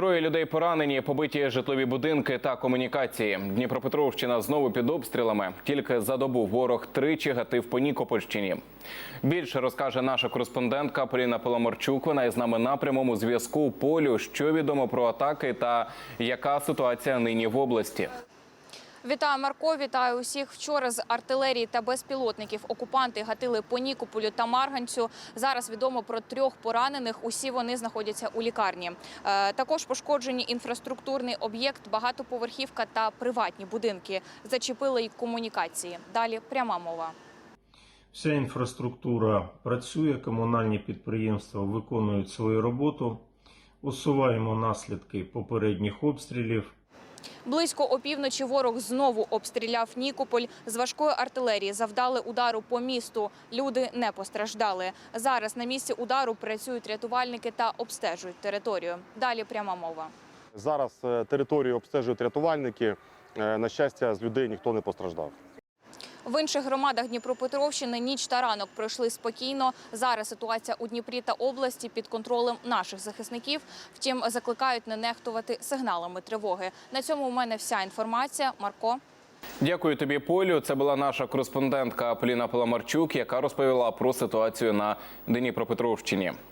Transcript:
Троє людей поранені, побиті житлові будинки та комунікації. Дніпропетровщина знову під обстрілами. Тільки за добу ворог тричі гатив по Нікопольщині. Більше розкаже наша кореспондентка Поліна Поломарчук. Вона із нами на прямому зв'язку. Полю, що відомо про атаки та яка ситуація нині в області. Вітаю, Марко. Вітаю усіх. Вчора з артилерії та безпілотників окупанти гатили по Нікополю та Марганцю. Зараз відомо про трьох поранених. Усі вони знаходяться у лікарні. Е, також пошкоджені інфраструктурний об'єкт, багатоповерхівка та приватні будинки. Зачепили й комунікації. Далі пряма мова. Вся інфраструктура працює, комунальні підприємства виконують свою роботу. Усуваємо наслідки попередніх обстрілів. Близько опівночі ворог знову обстріляв Нікополь. З важкої артилерії завдали удару по місту. Люди не постраждали. Зараз на місці удару працюють рятувальники та обстежують територію. Далі пряма мова. Зараз е, територію обстежують рятувальники. Е, На щастя, з людей ніхто не постраждав. В інших громадах Дніпропетровщини ніч та ранок пройшли спокійно. Зараз ситуація у Дніпрі та області під контролем наших захисників. Втім, закликають не нехтувати сигналами тривоги. На цьому у мене вся інформація. Марко. Дякую тобі, Полю. Це була наша кореспондентка Поліна Поломарчук, яка розповіла про ситуацію на Дніпропетровщині.